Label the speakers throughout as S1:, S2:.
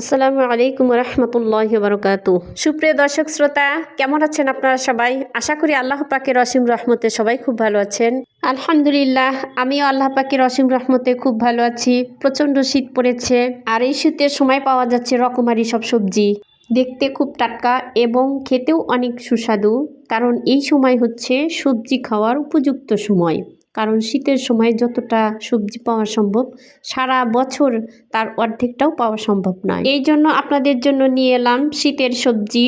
S1: আসসালামু আলাইকুম রহমতুল্লাহ বরকাত সুপ্রিয় দর্শক শ্রোতা, কেমন আছেন আপনারা সবাই? আশা করি আল্লাহ পাকের অসীম রহমতে সবাই খুব ভালো আছেন। আলহামদুলিল্লাহ, আমিও আল্লাহ পাকের অসীম রহমতে খুব ভালো আছি। প্রচণ্ড শীত পড়েছে, আর এই শীতের সময় পাওয়া যাচ্ছে রকমারি সব সবজি। দেখতে খুব টাটকা এবং খেতেও অনেক সুস্বাদু, কারণ এই সময় হচ্ছে সবজি খাওয়ার উপযুক্ত সময়। কারণ শীতের সময় যতটা সবজি পাওয়া সম্ভব, সারা বছর তার অর্ধেকটাও পাওয়া সম্ভব নয়। এই জন্য আপনাদের জন্য নিয়ে এলাম শীতের সবজি,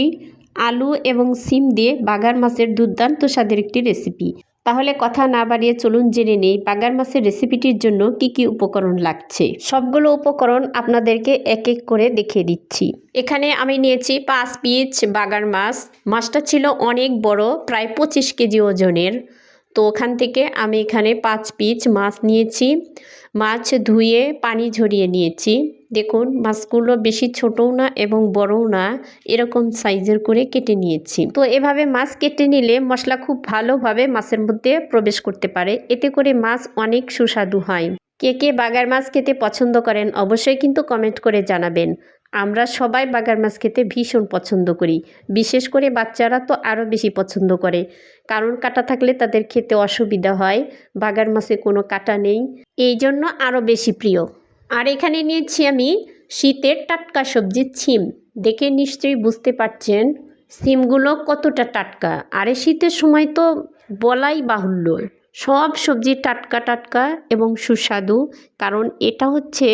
S1: আলু এবং সিম দিয়ে বাগার মাছের দুর্দান্ত স্বাদের একটি রেসিপি। তাহলে কথা না বাড়িয়ে চলুন জেনে নেই বাগার মাছের রেসিপিটির জন্য কি কি উপকরণ লাগছে। সবগুলো উপকরণ আপনাদেরকে এক এক করে দেখিয়ে দিচ্ছি। এখানে আমি নিয়েছি পাঁচ পিচ বাগার মাছ। মাছটা ছিল অনেক বড়, প্রায় পঁচিশ কেজি ওজনের। তো ওখান থেকে আমি এখানে পাঁচ পিচ মাছ নিয়েছি। মাছ ধুয়ে পানি ঝরিয়ে নিয়েছি। দেখুন, মাছগুলো বেশি ছোটও না এবং বড়ও না, এরকম সাইজের করে কেটে নিয়েছি। তো এভাবে মাছ কেটে নিলে মশলা খুব ভালোভাবে মাছের মধ্যে প্রবেশ করতে পারে। এতে করে মাছ অনেক সুস্বাদু হয়। কে কে বাগার মাছ খেতে পছন্দ করেন অবশ্যই কিন্তু কমেন্ট করে জানাবেন। আমরা সবাই বাগার মাছ খেতে ভীষণ পছন্দ করি। বিশেষ করে বাচ্চারা তো আরও বেশি পছন্দ করে। কারণ কাটা থাকলে তাদের খেতে অসুবিধা হয়, বাগার মাছে কোনো কাটা নেই। এই জন্য আরও বেশি প্রিয়। আর এখানে নিয়েছি আমি শীতের টাটকা সবজি ছিম। দেখে নিশ্চয়ই বুঝতে পারছেন সিমগুলো কতটা টাটকা। আর শীতের সময় তো বলাই বাহুল্য। সব সবজি টাটকা টাটকা এবং সুস্বাদু। কারণ এটা হচ্ছে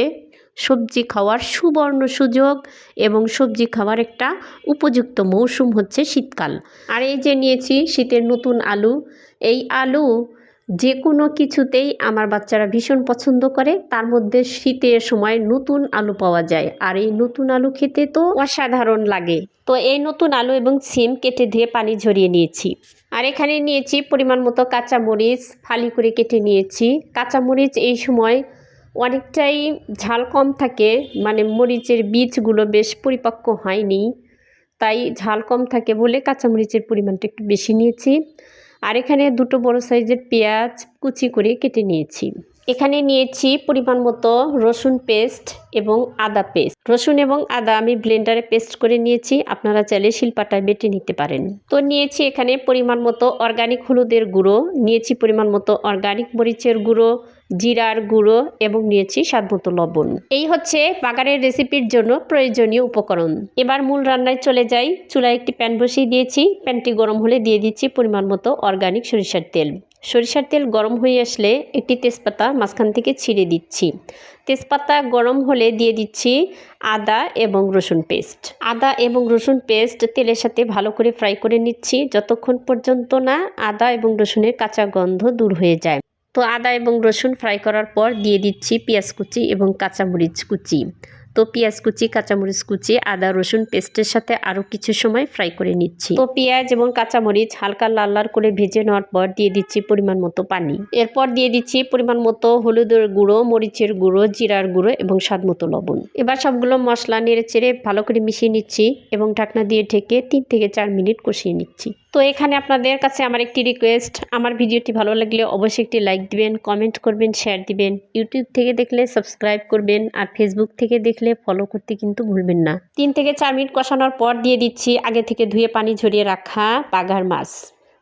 S1: সবজি খাওয়ার সুবর্ণ সুযোগ এবং সবজি খাওয়ার একটা উপযুক্ত মৌসুম হচ্ছে শীতকাল। আর এই যে নিয়েছি শীতের নতুন আলু, এই আলু যে কোনো কিছুতেই আমার বাচ্চারা ভীষণ পছন্দ করে, তার মধ্যে শীতের সময় নতুন আলু পাওয়া যায়। আর এই নতুন আলু খেতে তো অসাধারণ লাগে। তো এই নতুন আলু এবং সিম কেটে ধুয়ে পানি ঝরিয়ে নিয়েছি। আর এখানে নিয়েছি পরিমাণ মতো কাঁচামরিচ, ফালি করে কেটে নিয়েছি। কাঁচামরিচ এই সময় অনেকটাই ঝাল কম থাকে মানে মরিচের বীজগুলো বেশ পরিপক্ক হয়নি, তাই ঝাল কম থাকে বলে কাঁচামরিচের পরিমাণটা একটু বেশি নিয়েছি। আর এখানে দুটো বড় সাইজের পেঁয়াজ কুচি করে কেটে নিয়েছি। এখানে নিয়েছি পরিমাণ মতো রসুন পেস্ট এবং আদা পেস্ট। রসুন এবং আদা আমি ব্লেন্ডারে পেস্ট করে নিয়েছি, আপনারা চাইলে শিলপাটায় বেটে নিতে পারেন। তো নিয়েছি এখানে পরিমাণ মতো অর্গানিক হলুদের গুঁড়ো, নিয়েছি পরিমাণ মতো অর্গানিক মরিচের গুঁড়ো জিরার গুঁড়ো এবং নিয়েছি স্বাদ মতো লবণ। এই হচ্ছে বাগানের রেসিপির জন্য প্রয়োজনীয় উপকরণ। এবার মূল রান্নায় চলে যাই। চুলায় একটি প্যান বসিয়ে দিয়েছি। প্যানটি গরম হলে দিয়ে দিচ্ছি পরিমাণ মতো অর্গানিক সরিষার তেল। সরিষার তেল গরম হয়ে আসলে একটি তেজপাতা মাঝখান থেকে ছিঁড়ে দিচ্ছি। তেজপাতা গরম হলে দিয়ে দিচ্ছি আদা এবং রসুন পেস্ট। আদা এবং রসুন পেস্ট তেলের সাথে ভালো করে ফ্রাই করে নিচ্ছি। যতক্ষণ পর্যন্ত না আদা এবং রসুনের কাঁচা গন্ধ দূর হয়ে যায়। তো আদা এবং রসুন ফ্রাই করার পর দিয়ে দিচ্ছি পেঁয়াজ কুচি এবং কাঁচামরিচ কুচি। তো পেঁয়াজ কুচি, কাঁচামরিচ কুচি, আদা, রসুন পেস্টের সাথে আরও কিছু সময় ফ্রাই করে নিচ্ছি। তো পেঁয়াজ এবং কাঁচামরিচ হালকা লাল লাল করে ভেজে নেওয়ার পর দিয়ে দিচ্ছি পরিমাণ মতো পানি। এরপর দিয়ে দিচ্ছি পরিমাণ মতো হলুদের গুঁড়ো, মরিচের গুঁড়ো, জিরার গুঁড়ো এবং স্বাদ মতো লবণ। এবার সবগুলো মশলা নেড়ে চেড়ে ভালো করে মিশিয়ে নিচ্ছি এবং ঢাকনা দিয়ে ঢেকে তিন থেকে চার মিনিট কষিয়ে নিচ্ছি। তো এখানে আপনাদের কাছে আমার একটি রিকোয়েস্ট আমার ভিডিওটি ভালো লাগলে অবশ্যই একটি লাইক দিবেন কমেন্ট করবেন শেয়ার দিবেন। ইউটিউব থেকে দেখলে সাবস্ক্রাইব করবেন আর ফেসবুক থেকে দেখলে ফলো করতে কিন্তু ভুলবেন না। তিন থেকে চার মিনিট কষানোর পর দিয়ে দিচ্ছি আগে থেকে ধুয়ে পানি ঝরিয়ে রাখা বাগার মাছ।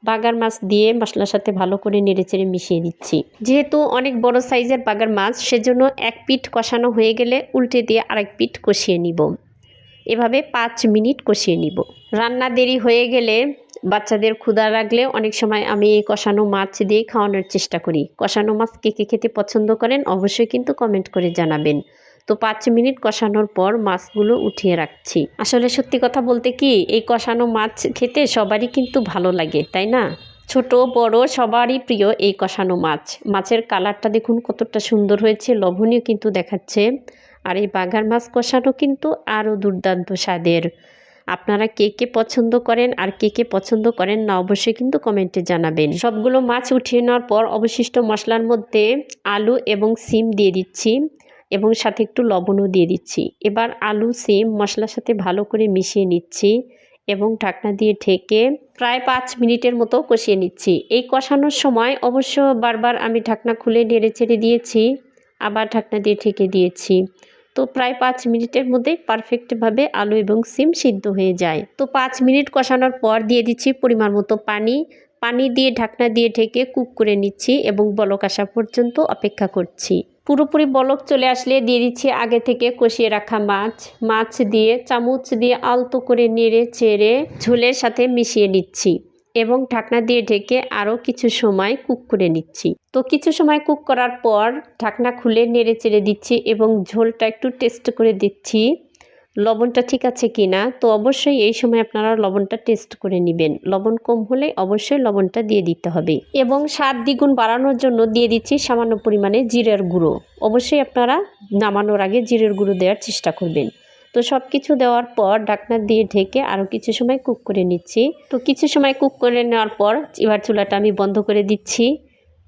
S1: বাগার মাছ দিয়ে মশলার সাথে ভালো করে নেড়েচেড়ে মিশিয়ে দিচ্ছি যেহেতু অনেক বড় সাইজের বাগার মাছ, সেজন্য এক পিঠ কষানো হয়ে গেলে উল্টে দিয়ে আরেক পিঠ কষিয়ে নিব। এভাবে পাঁচ মিনিট কষিয়ে নিব। রান্না দেরি হয়ে গেলে বাচ্চাদের ক্ষুধা লাগলে অনেক সময় আমি এই কষানো মাছ দিয়ে খাওয়ানোর চেষ্টা করি। কষানো মাছ কে কে খেতে পছন্দ করেন অবশ্যই কিন্তু কমেন্ট করে জানাবেন। তো পাঁচ মিনিট কষানোর পর মাছগুলো উঠিয়ে রাখছি। আসলে সত্যি কথা বলতে কি, এই কষানো মাছ খেতে সবারই কিন্তু ভালো লাগে, তাই না? ছোট, বড় সবারই প্রিয় এই কষানো মাছ। মাছের কালারটা দেখুন কতটা সুন্দর হয়েছে লবণীয় কিন্তু দেখাচ্ছে। আর এই বাগার মাছ কষানো কিন্তু আরও দুর্দান্ত স্বাদের। আপনারা কে কে পছন্দ করেন আর কে কে পছন্দ করেন না, অবশ্যই কিন্তু কমেন্টে জানাবেন। সবগুলো মাছ উঠিয়ে নেওয়ার পর অবশিষ্ট মশলার মধ্যে আলু এবং সিম দিয়ে দিচ্ছি এবং সাথে একটু লবণও দিয়ে দিচ্ছি। এবার আলু, সিম, মশলার সাথে ভালো করে মিশিয়ে নিচ্ছি এবং ঢাকনা দিয়ে ঢেকে প্রায় পাঁচ মিনিটের মতো কষিয়ে নিচ্ছি। এই কষানোর সময় অবশ্য বারবার আমি ঢাকনা খুলে নেড়ে ছেড়ে দিয়েছি, আবার ঢাকনা দিয়ে ঢেকে দিয়েছি। তো প্রায় পাঁচ মিনিটের মধ্যে পারফেক্টভাবে আলু এবং সিম সিদ্ধ হয়ে যায়। তো পাঁচ মিনিট কষানোর পর দিয়ে দিচ্ছি পরিমাণ মতো পানি। পানি দিয়ে ঢাকনা দিয়ে ঢেকে কুক করে নিচ্ছি এবং বলক আসা পর্যন্ত অপেক্ষা করছি। পুরোপুরি বলক চলে আসলে দিয়ে দিচ্ছি আগে থেকে কষিয়ে রাখা মাছ। মাছ দিয়ে, চামচ দিয়ে আলতো করে নেড়ে চেড়ে ঝোলের সাথে মিশিয়ে নিচ্ছি। এবং ঢাকনা দিয়ে ঢেকে আরও কিছু সময় কুক করে নিচ্ছি। তো কিছু সময় কুক করার পর ঢাকনা খুলে নেড়ে চেড়ে দিচ্ছি এবং ঝোলটা একটু টেস্ট করে দিচ্ছি। লবণটা ঠিক আছে কি না তো অবশ্যই এই সময় আপনারা লবণটা টেস্ট করে নেবেন। লবণ কম হলে অবশ্যই লবণটা দিয়ে দিতে হবে। এবং স্বাদ দ্বিগুণ বাড়ানোর জন্য দিয়ে দিচ্ছি সামান্য পরিমাণে জিরের গুঁড়ো। অবশ্যই আপনারা নামানোর আগে জিরের গুঁড়ো দেওয়ার চেষ্টা করবেন। তো সব কিছু দেওয়ার পর ঢাকনা দিয়ে ঢেকে আরও কিছু সময় কুক করে নিচ্ছি। তো কিছু সময় কুক করে নেওয়ার পর এবার চুলাটা আমি বন্ধ করে দিচ্ছি।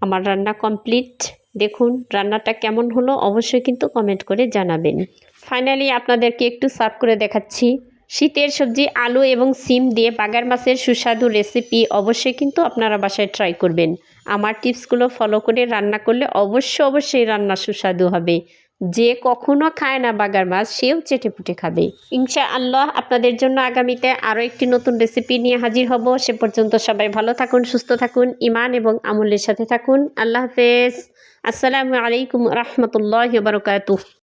S1: আমার রান্না কমপ্লিট। দেখুন, রান্নাটা কেমন হলো অবশ্যই কিন্তু কমেন্ট করে জানাবেন। ফাইনালি আপনাদেরকে একটু সার্ভ করে দেখাচ্ছি। শীতের সবজি, আলু এবং সিম দিয়ে বাগার মাছের সুস্বাদু রেসিপি অবশ্যই কিন্তু আপনারা বাসায় ট্রাই করবেন। আমার টিপসগুলো ফলো করে রান্না করলে অবশ্য অবশ্যই রান্না সুস্বাদু হবে। যে কখনো খায় না বাগার মাছ, সেও চেটে পুটে খাবে। ইনশা আল্লাহ আপনাদের জন্য আগামীতে আরও একটি নতুন রেসিপি নিয়ে হাজির হব। সে পর্যন্ত সবাই ভালো থাকুন, সুস্থ থাকুন ইমান এবং আমলের সাথে থাকুন। আল্লাহ হাফেজ। আসসালামু আলাইকুম রহমতুল্লাহ বারকাতুহ।